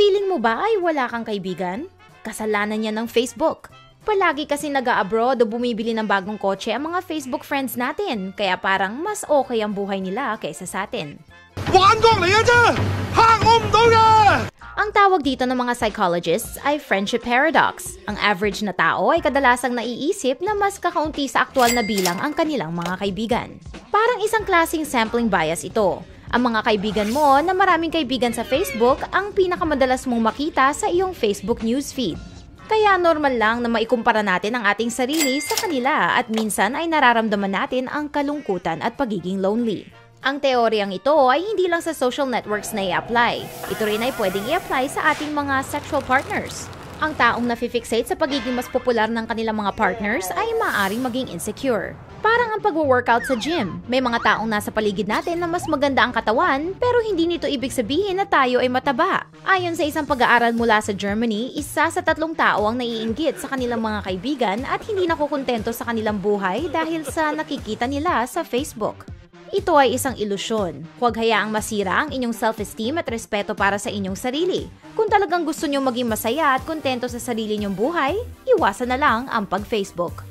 Feeling mo ba ay wala kang kaibigan? Kasalanan niya ng Facebook. Palagi kasi nag abroad o bumibili ng bagong kotse ang mga Facebook friends natin, kaya parang mas okay ang buhay nila kaysa sa atin. Ang tawag dito ng mga psychologists ay friendship paradox. Ang average na tao ay kadalasang naiisip na mas kakaunti sa aktual na bilang ang kanilang mga kaibigan. Parang isang klaseng sampling bias ito. Ang mga kaibigan mo na maraming kaibigan sa Facebook ang pinakamadalas mong makita sa iyong Facebook newsfeed. Kaya normal lang na maikumpara natin ang ating sarili sa kanila at minsan ay nararamdaman natin ang kalungkutan at pagiging lonely. Ang teoryang ito ay hindi lang sa social networks na i-apply. Ito rin ay pwedeng i-apply sa ating mga sexual partners. Ang taong nafi-fixate sa pagiging mas popular ng kanilang mga partners ay maaaring maging insecure. Parang ang pag-workout sa gym. May mga taong nasa paligid natin na mas maganda ang katawan pero hindi nito ibig sabihin na tayo ay mataba. Ayon sa isang pag-aaral mula sa Germany, isa sa tatlong tao ang naiinggit sa kanilang mga kaibigan at hindi nakukontento sa kanilang buhay dahil sa nakikita nila sa Facebook. Ito ay isang ilusyon. Huwag hayaang masira ang inyong self-esteem at respeto para sa inyong sarili. Kung talagang gusto nyo maging masaya at kontento sa sarili nyong buhay, iwasan na lang ang pag-Facebook.